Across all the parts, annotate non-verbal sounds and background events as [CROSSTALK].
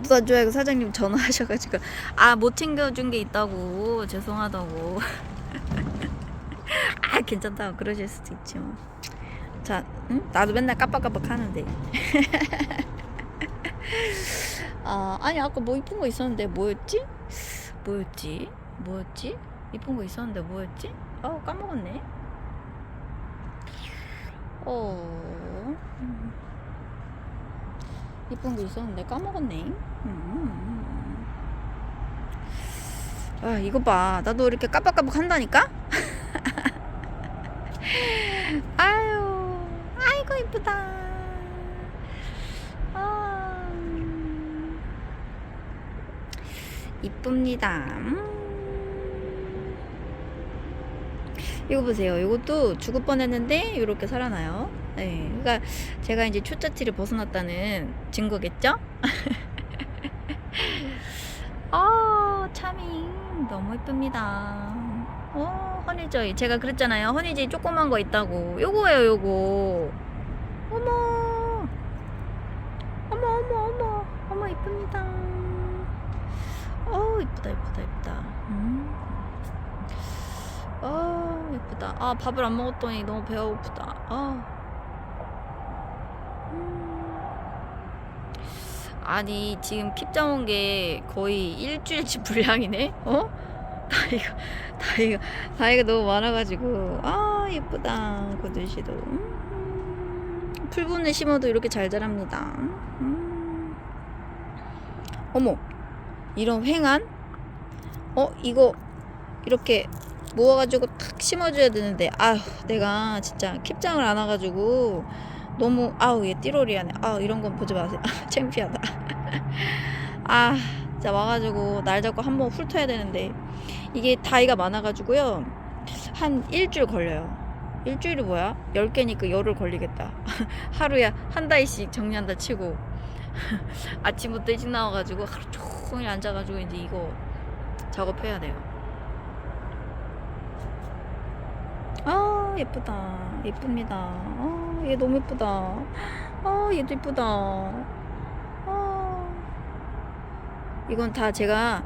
못 와줘야 사장님 전화하셔가지고 아 못 챙겨준 게 있다고 죄송하다고 [LAUGHS] 아 괜찮다 그러실 수도 있지 뭐. 자, 응? 나도 맨날 깜빡깜빡 하는데. [LAUGHS] 아, 아니 아까 뭐 이쁜 거 있었는데 뭐였지? 뭐였지? 뭐였지? 이쁜 거 있었는데 뭐였지? 어 까먹었네. 어. 음. 이쁜 게 있었는데 까먹었네. 음. 아 이거 봐, 나도 이렇게 깜빡깜빡 한다니까? [LAUGHS] 아유, 아이고 이쁘다. 아, 음. 이쁩니다. 음. 이거 보세요. 이것도 죽을 뻔했는데 이렇게 살아나요. 네, 그러니까 제가 이제 초짜티를 벗어났다는 증거겠죠? [LAUGHS] 아, 차밍 너무 이쁩니다. 어, 허니저이. 제가 그랬잖아요. 허니저이 조그만 거 있다고. 요거예요, 요거. 어머. 어머, 어머, 어머. 어머, 이쁩니다. 어, 이쁘다, 이쁘다, 이쁘다. 음. 아, 예쁘다. 아, 밥을 안 먹었더니 너무 배가 고프다. 아. 아니, 지금 킵 잡은 게 거의 일주일치 [LAUGHS] 분량이네? 어? [LAUGHS] 다이가, 다이가, 다이가 너무 많아가지고. 아, 예쁘다. 고들씨도. 음. 풀분을 심어도 이렇게 잘 자랍니다. 음. 어머, 이런 횡한? 어, 이거, 이렇게 모아가지고 탁 심어줘야 되는데 아휴 내가 진짜 킵장을 안 와가지고 너무 아우 얘 띠로리하네. 아우 이런 건 보지 마세요. 아, [LAUGHS] 창피하다. [LAUGHS] 아 진짜 와가지고 날 잡고 한번 훑어야 되는데. 이게 다이가 많아가지고요. 한 일주일 걸려요. 일주일이 뭐야? 열 개니까 열흘 걸리겠다. [LAUGHS] 하루에 한 다이씩 정리한다 치고. 아침부터 일찍 나와가지고 하루 종일 앉아가지고 이제 이거 작업해야 돼요. 아 예쁘다. 예쁩니다. 아 얘 너무 예쁘다. 아 얘도 예쁘다. 아. 이건 다 제가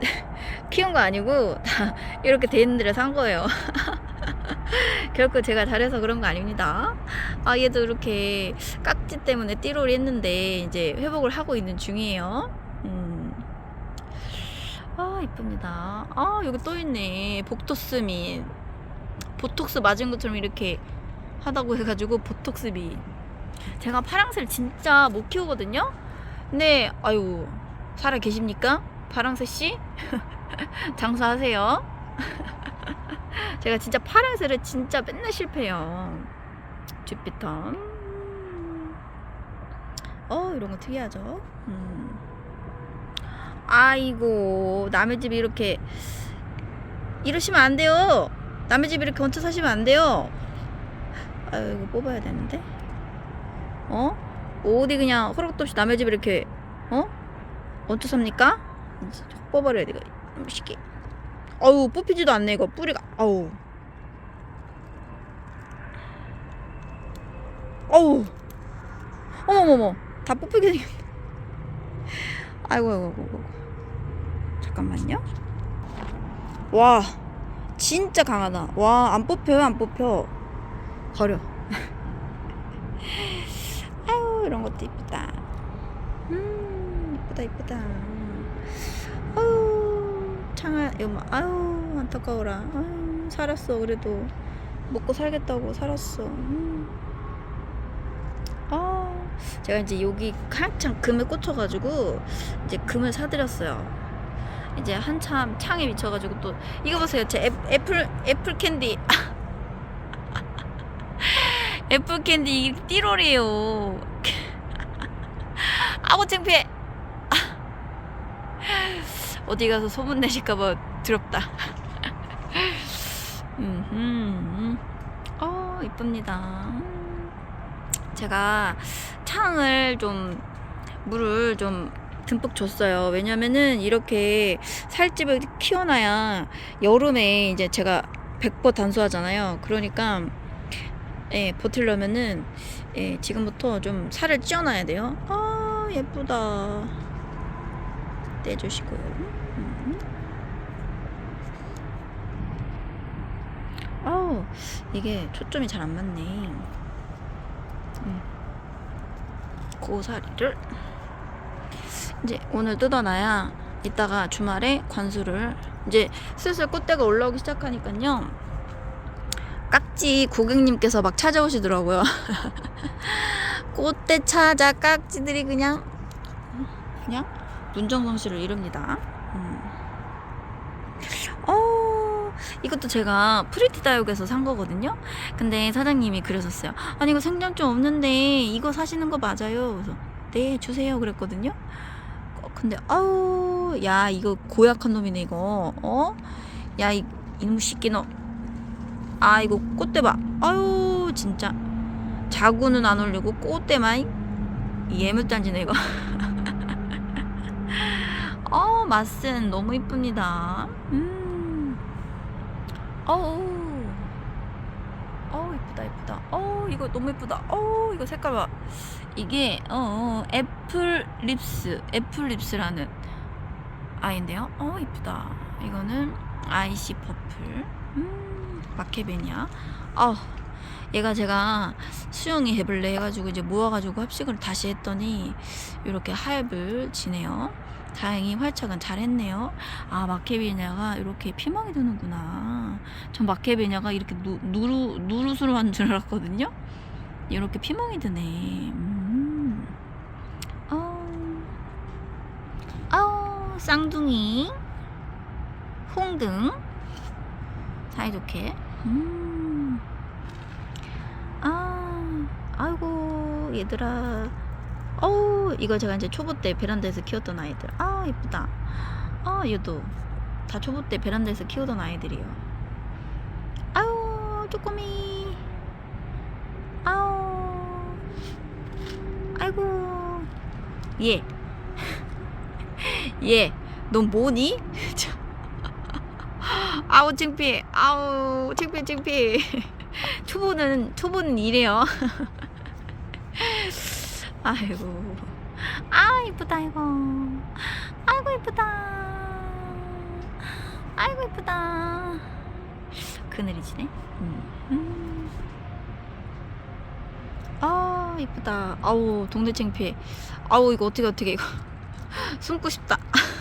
[LAUGHS] 키운 거 아니고 다 이렇게 돼 있는 데를 산 거예요. [LAUGHS] 결코 제가 잘해서 그런 거 아닙니다. 아 얘도 이렇게 깍지 때문에 띠로리 했는데 이제 회복을 하고 있는 중이에요. 음. 아 이쁩니다. 아 여기 또 있네. 복토스민. 보톡스 맞은 것처럼 이렇게 하다고 해가지고 보톡스비. 제가 파랑새를 진짜 못 키우거든요? 근데 아유 살아 계십니까? 파랑새 씨? [LAUGHS] 장사하세요. [LAUGHS] 제가 진짜 파랑새를 진짜 맨날 실패해요. 쥐피턴 어 이런 거 특이하죠? 음. 아이고 남의 집이 이렇게 이러시면 안 돼요. 남의 집 이렇게 얹혀 사시면 안 돼요. 아유, 이거 뽑아야 되는데. 어? 어디 그냥 허락도 없이 남의 집 이렇게, 어? 얹혀 삽니까? 이제 확 뽑아버려야 돼, 이거. 쉽게. 아우, 뽑히지도 않네, 이거. 뿌리가. 아우. 아우. 어머머머. 다 뽑히게 생겼네. 아이고, 아이고, 아이고. 잠깐만요. 와. 진짜 강하다. 와, 안 뽑혀요, 안 뽑혀. 버려. [LAUGHS] 아유, 이런 것도 이쁘다. 음, 이쁘다, 이쁘다. 아유, 창아, 이거 뭐, 아유, 안타까워라. 아유, 살았어, 그래도. 먹고 살겠다고 살았어. 음. 아, 제가 이제 여기 한창 금에 꽂혀가지고, 이제 금을 사드렸어요. 이제 한참 창에 미쳐가지고 또 이거 보세요 제 애, 애플 애플 캔디 애플 캔디 이 띠롤이에요. [LAUGHS] 아고 창피해. [LAUGHS] 어디 가서 소문 내실까봐 두렵다. [LAUGHS] 음, 어 이쁩니다. 제가 창을 좀 물을 좀 듬뿍 줬어요. 왜냐면은 이렇게 살집을 키워놔야 여름에 이제 제가 100% 단수하잖아요. 그러니까 예, 버틸려면은 예, 지금부터 좀 살을 찌어놔야 돼요. 아 예쁘다. 떼주시고요. 음. 아우 이게 초점이 잘 안 맞네. 음. 고사리를 이제 오늘 뜯어놔야 이따가 주말에 관수를 이제 슬슬 꽃대가 올라오기 시작하니까요. 깍지 고객님께서 막 찾아오시더라고요. [LAUGHS] 꽃대 찾아 깍지들이 그냥 그냥 문정성 씨를 이룹니다. 음. 어, 이것도 제가 프리티 다육에서 산 거거든요. 근데 사장님이 그러셨어요. 아니 이거 생장점 없는데 이거 사시는 거 맞아요. 그래서 네 주세요 그랬거든요. 어, 근데 아우 야 이거 고약한 놈이네 이거. 어? 야 이 이놈 새끼 너. 아 이거 꽃대 봐. 아유 진짜 자구는 안 올리고 꽃대만 이 예물단지네 이거. [LAUGHS] 어 맛은 너무 이쁩니다. 음. 어우. 어우 이쁘다 이쁘다. 어우 이거 너무 이쁘다. 어우 이거 색깔 봐. 이게 어, 어 애플 립스 애플 립스라는 아이인데요. 어 이쁘다. 이거는 아이시 퍼플. 음 마케베니아. 아 얘가 제가 수영이 해볼래 해가지고 이제 모아가지고 합식을 다시 했더니 이렇게 하엽을 지네요. 다행히 활착은 잘 했네요. 아, 마케베냐가 이렇게 피멍이 드는구나. 전 마케베냐가 이렇게 누, 누루, 누루스로 한줄 알았거든요. 이렇게 피멍이 드네. 음. 쌍둥이. 홍등. 사이좋게. 음. 아, 아이고, 얘들아. 어우 이거 제가 이제 초보 때 베란다에서 키웠던 아이들 아 이쁘다 아 얘도 다 초보 때 베란다에서 키우던 아이들이요 아유 쪼꼬미 아우 아이고 얘 [LAUGHS] 얘, 넌 뭐니? [LAUGHS] 참. 아우 창피해 아우 창피해 창피해 초보는 초보는 이래요. [LAUGHS] 아이고. 아 이쁘다 이거. 아이고 이쁘다. 아이고 이쁘다. 그늘이 지네? 음. 음. 아 이쁘다. 아우 동네 창피해 아우 이거 어떻게 어떻게 이거. [LAUGHS] 숨고 싶다 [LAUGHS]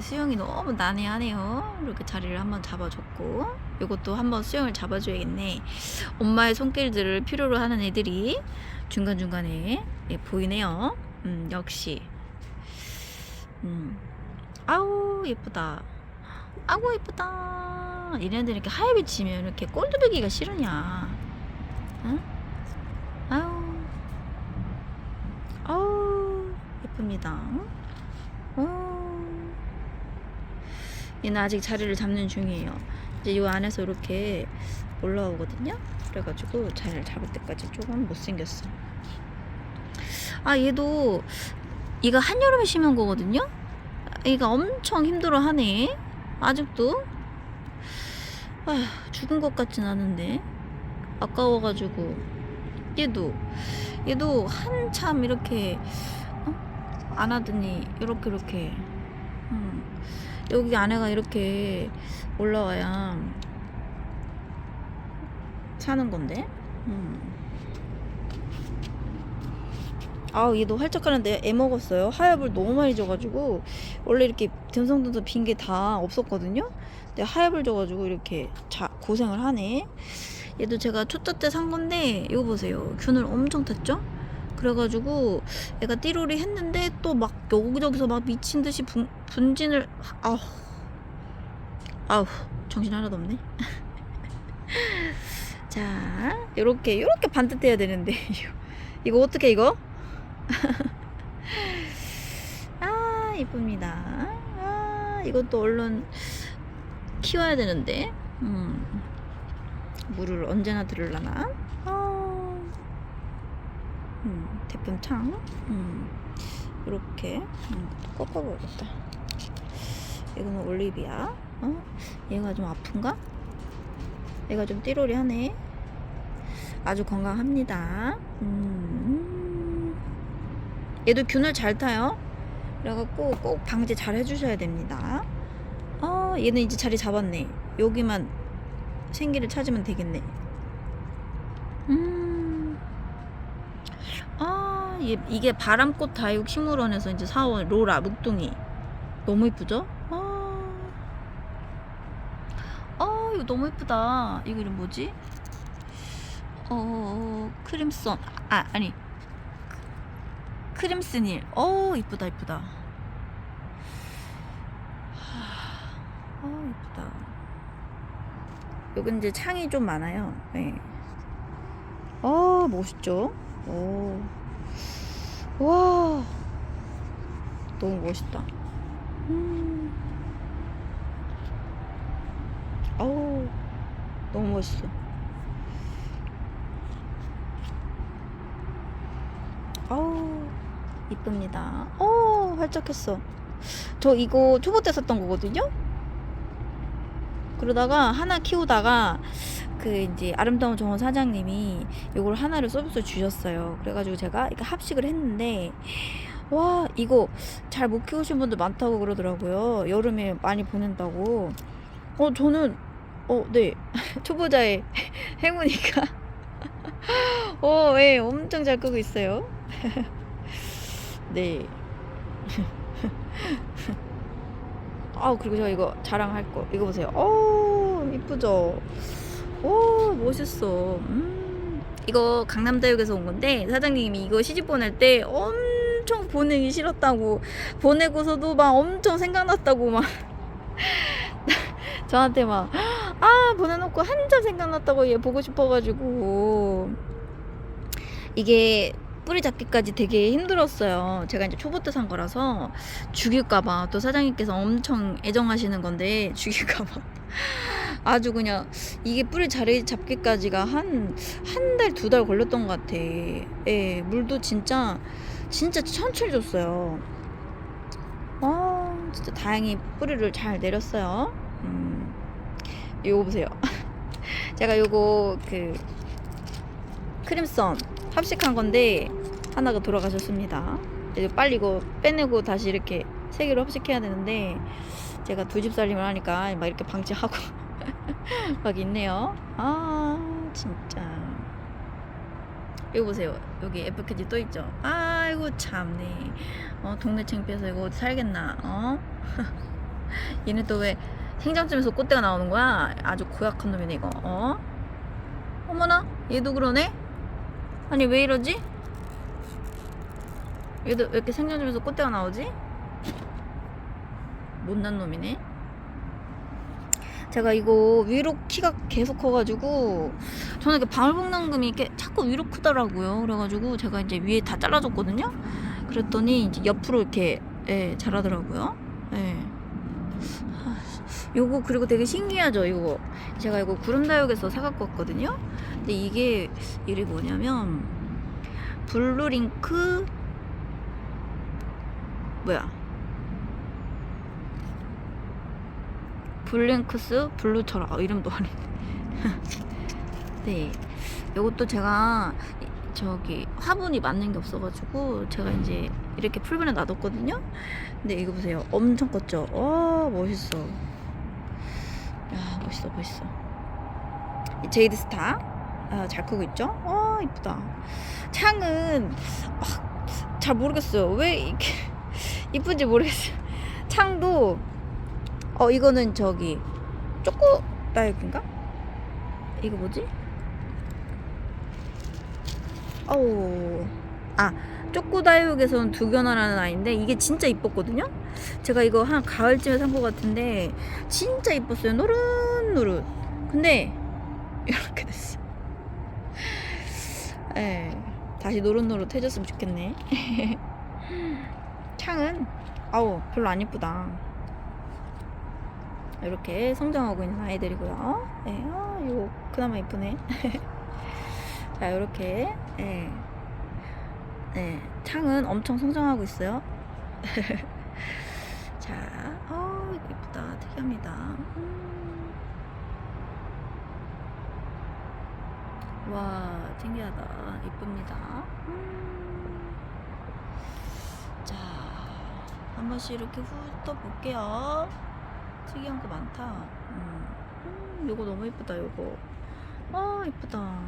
수영이 너무 난해하네요 이렇게 자리를 한번 잡아줬고 이것도 한번 수영을 잡아줘야겠네 엄마의 손길들을 필요로 하는 애들이 중간중간에 예, 보이네요. 음, 역시. 음. 아우, 예쁘다. 아우, 예쁘다. 얘네들 이렇게 하얘비 치면 이렇게 꼴드베기가 싫으냐. 응? 아우. 아우, 예쁩니다. 어. 얘는 아직 자리를 잡는 중이에요. 이제 이 안에서 이렇게 올라오거든요. 그래가지고 잘 잡을 때까지 조금 못생겼어. 아 얘도 얘가 한여름에 심은 거거든요. 얘가 엄청 힘들어하네. 아직도 아 죽은 것 같진 않은데 아까워가지고 얘도 얘도 한참 이렇게 어? 안 하더니 이렇게 이렇게 음. 여기 안에가 이렇게 올라와야 사는 건데. 음. 아우 얘도 활짝 하는데 애 먹었어요. 하엽을 너무 많이 줘가지고 원래 이렇게 듬성듬성 빈 게 다 없었거든요. 근데 하엽을 줘가지고 이렇게 자 고생을 하네. 얘도 제가 초짜 때 산 건데 이거 보세요. 균을 엄청 탔죠? 그래가지고 얘가 띠로리 했는데 또 막 여기저기서 막 미친 듯이 분, 분진을 아우 아우 정신 하나도 없네. [LAUGHS] 자, 요렇게 요렇게 반듯 해야 되는데 이거 어떻게 이거? [LAUGHS] 아, 이쁩니다. 아, 이것도 얼른 키워야 되는데. 음. 물을 언제나 들으려나? 아. 음, 대품창. 음. 요렇게 음, 꺾어봐야겠다. 이거는 올리비아. 어? 얘가 좀 아픈가? 얘가 좀 띠로리 하네. 아주 건강합니다. 음. 얘도 균을 잘 타요. 그래갖고 꼭 방제 잘 해주셔야 됩니다. 어, 얘는 이제 자리 잡았네. 여기만 생기를 찾으면 되겠네. 음. 아, 얘, 이게 바람꽃 다육 식물원에서 이제 사온 로라 묵둥이. 너무 이쁘죠? 아. 아, 이거 너무 이쁘다. 이거 이름 뭐지? 어, 크림son. 아, 아니. 크림스닐. 어, 이쁘다, 이쁘다. 하, 어, 이쁘다. 여기 이제 창이 좀 많아요. 네. 어, 멋있죠? 오. 와. 너무 멋있다. 음. 어우, 너무 멋있어. 어우, 이쁩니다. 어, 활짝했어. 저 이거 초보 때 샀던 거거든요? 그러다가 하나 키우다가 그 이제 아름다운 정원 사장님이 이걸 하나를 서비스 주셨어요. 그래가지고 제가 이렇게 합식을 했는데 와 이거 잘 못 키우신 분들 많다고 그러더라고요. 여름에 많이 보낸다고. 어 저는 어네 [LAUGHS] 초보자의 [LAUGHS] 행운이가 [LAUGHS] 어, 예, 엄청 잘 끄고 있어요. 네. 아, 그리고 저 이거 자랑할 거. 이거 보세요. 어, 이쁘죠? 오, 멋있어. 음. 이거 강남다육에서 온 건데, 사장님이 이거 시집 보낼 때 엄청 보내기 싫었다고, 보내고서도 막 엄청 생각났다고 막, [LAUGHS] 저한테 막, 아, 보내놓고 한참 생각났다고 얘 보고 싶어가지고, 이게 뿌리 잡기까지 되게 힘들었어요. 제가 이제 초보 때 산 거라서 죽일까봐 또 사장님께서 엄청 애정하시는 건데 [LAUGHS] 죽일까봐 아주 그냥 이게 뿌리 자리 잡기까지가 한 한 달두달 걸렸던 것 같아. 예, 물도 진짜 진짜 천천히 줬어요. 아, 진짜 다행히 뿌리를 잘 내렸어요. 음, 이거 보세요. [LAUGHS] 제가 요거 그 크림선 합식한 건데 하나가 돌아가셨습니다. 이제 빨리 이거 빼내고 다시 이렇게 세 개로 합식해야 되는데 제가 두 집 살림을 하니까 막 이렇게 방치하고 [LAUGHS] 막 있네요. 아 진짜. 이거 보세요. 여기 애플캐디 또 있죠. 아이고 참네. 어 동네 창피해서 이거 어디 살겠나? 어? [LAUGHS] 얘는 또왜 생장점에서 꽃대가 나오는 거야? 아주 고약한 놈이네 이거. 어? 어머나 얘도 그러네? 아니 왜 이러지? 얘도 왜 이렇게 생년점에서 꽃대가 나오지? 못난 놈이네. 제가 이거 위로 키가 계속 커가지고 저는 이렇게 방울복랑금이 이렇게 자꾸 위로 크더라고요. 그래가지고 제가 이제 위에 다 잘라줬거든요. 그랬더니 이제 옆으로 이렇게 예, 자라더라고요. 예. 아, 요거 그리고 되게 신기하죠. 이거 제가 이거 구름다육에서 사갖고 왔거든요. 근데 이게 이름이 뭐냐면 블루링크 뭐야 블링크스 블루처럼 아, 이름도 아닌데. [LAUGHS] 네. 이것도 제가 이- 저기 화분이 맞는 게 없어가지고 제가 이제 이렇게 풀분에 놔뒀거든요. 근데 이거 보세요. 엄청 컸죠? 와 멋있어. 야 멋있어 멋있어. 이 제이드 스타. 아, 잘 크고 있죠? 와 이쁘다. 창은 막잘 모르겠어요. 왜 이렇게 [LAUGHS] 이쁜지 모르겠어요. 창도 어 이거는 저기 초코 다육인가? 이거 뭐지? 어우 아 초코 다육에서는 두견화라는 아이인데 이게 진짜 이뻤거든요. 제가 이거 한 가을쯤에 산 것 같은데 진짜 이뻤어요. 노릇노릇. 근데 [LAUGHS] 이렇게 됐어. 예, 다시 노릇노릇 해줬으면 좋겠네. [LAUGHS] 창은 아우 별로 안 이쁘다. 이렇게 성장하고 있는 아이들이고요. 네, 아, 이거 그나마 이쁘네. [LAUGHS] 자, 이렇게 네, 네, 창은 엄청 성장하고 있어요. [LAUGHS] 자, 어, 예쁘다. 특이합니다. 음. 와, 신기하다. 이쁩니다. 음. 자, 한 번씩 이렇게 훑어볼게요. 특이한 거 많다. 음, 음, 요거 너무 이쁘다, 요거. 아, 이쁘다.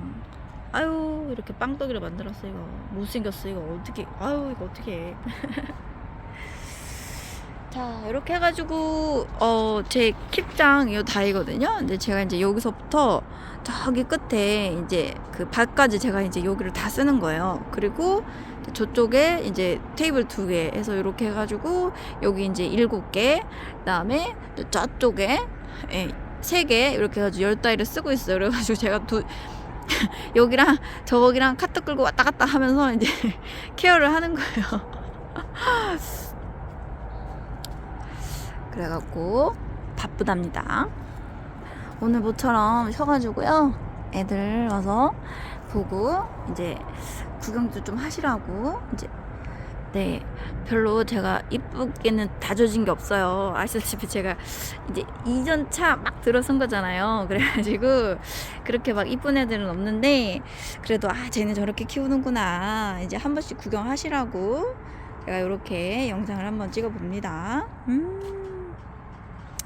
아유, 이렇게 빵떡이를 만들었어, 이거. 못생겼어, 이거. 어떻게, 아유, 이거 어떻게 해. [LAUGHS] 자, 이렇게 해가지고, 어, 제 킵장 이 다이거든요. 근데 제가 이제 여기서부터 저기 끝에 이제 그 발까지 제가 이제 여기를 다 쓰는 거예요. 그리고 저쪽에 이제 테이블 두 개 해서 이렇게 해가지고 여기 이제 일곱 개, 그다음에 또 저쪽에 예, 세개 이렇게 해가지고 열 다이를 쓰고 있어요. 그래가지고 제가 두 [LAUGHS] 여기랑 저기랑 카트 끌고 왔다 갔다 하면서 이제 [LAUGHS] 케어를 하는 거예요. [LAUGHS] 그래갖고 바쁘답니다. 오늘 모처럼 쉬어가지고요. 애들 와서 보고 이제 구경도 좀 하시라고 이제 네 별로 제가 이쁘게는 다져진 게 없어요. 아시다시피 제가 이제 이전 차 막 들어선 거잖아요. [LAUGHS] 그래가지고 그렇게 막 이쁜 애들은 없는데 그래도 아 쟤는 저렇게 키우는구나 이제 한 번씩 구경하시라고 제가 이렇게 영상을 한번 찍어봅니다. 음.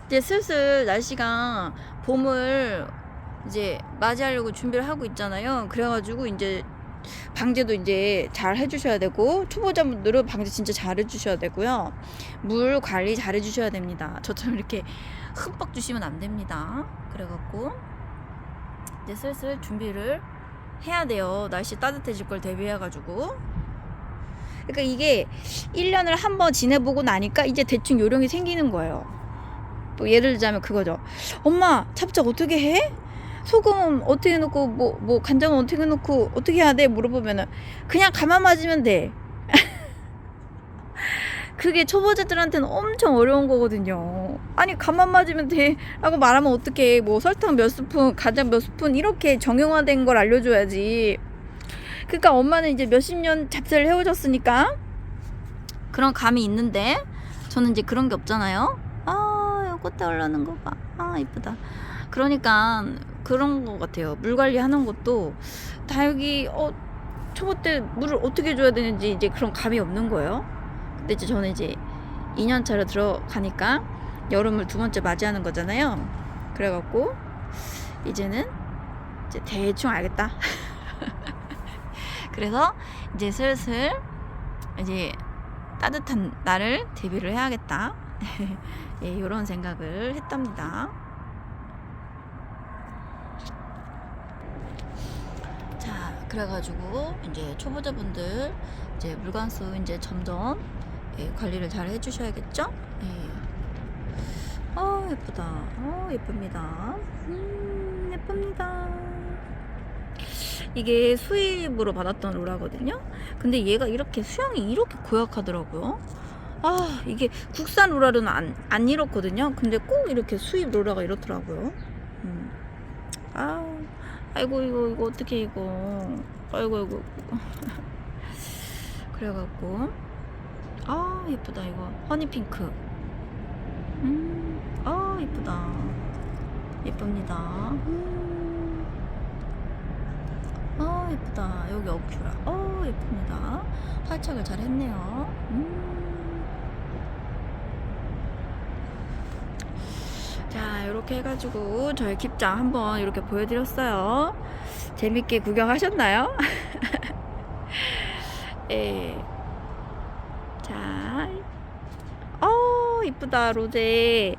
이제 슬슬 날씨가 봄을 이제 맞이하려고 준비를 하고 있잖아요. 그래가지고 이제 방제도 이제 잘 해주셔야 되고 초보자분들은 방제 진짜 잘 해주셔야 되고요. 물 관리 잘 해주셔야 됩니다. 저처럼 이렇게 흠뻑 주시면 안 됩니다. 그래갖고 이제 슬슬 준비를 해야 돼요. 날씨 따뜻해질 걸 대비해가지고. 그러니까 이게 1년을 한 번 지내보고 나니까 이제 대충 요령이 생기는 거예요. 뭐 예를 들자면 그거죠. 엄마 찹쌀 어떻게 해? 소금 어떻게 넣고 뭐뭐 간장은 어떻게 넣고 어떻게 해야 돼? 물어보면은 그냥 가만 맞으면 돼. [LAUGHS] 그게 초보자들한테는 엄청 어려운 거거든요. 아니 가만 맞으면 돼라고 말하면 어떡해? 뭐 설탕 몇 스푼, 간장 몇 스푼 이렇게 정형화된 걸 알려줘야지. 그러니까 엄마는 이제 몇십 년 잡채를 해오셨으니까 그런 감이 있는데 저는 이제 그런 게 없잖아요. 아, 꽃대 올라오는 거 봐. 아, 이쁘다. 그러니까 그런 거 같아요. 물 관리하는 것도 다 여기 어 초보 때 물을 어떻게 줘야 되는지 이제 그런 감이 없는 거예요. 근데 이제 저는 이제 2년 차로 들어가니까 여름을 두 번째 맞이하는 거잖아요. 그래갖고 이제는 이제 대충 알겠다. [LAUGHS] 그래서 이제 슬슬 이제 따뜻한 날을 대비를 해야겠다. [LAUGHS] 예, 이런 생각을 했답니다. 자, 그래가지고 이제 초보자분들 이제 물관수 이제 점점 예, 관리를 잘 해주셔야겠죠? 예. 어 예쁘다. 어 예쁩니다. 음 예쁩니다. 이게 수입으로 받았던 로라거든요. 근데 얘가 이렇게 수영이 이렇게 고약하더라고요. 아 이게 국산 로라는 안, 안 이렇거든요. 근데 꼭 이렇게 수입 로라가 이렇더라고요. 음. 아 아이고 이거 이거 어떻게 이거? 아이고 아이고. [LAUGHS] 그래갖고. 아 예쁘다 이거. 허니핑크. 음아 예쁘다. 예쁩니다. 음. 아 예쁘다. 여기 어큐라. 어 예쁩니다. 활착을 잘 했네요. 음. 자 이렇게 해가지고 저희 킵장 한번 이렇게 보여드렸어요 재밌게 구경하셨나요? [LAUGHS] 예. 자, 어 이쁘다 로제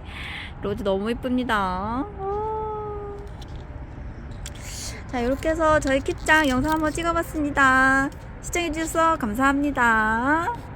로제 너무 이쁩니다 어. 자 이렇게 해서 저희 킵장 영상 한번 찍어봤습니다 시청해주셔서 감사합니다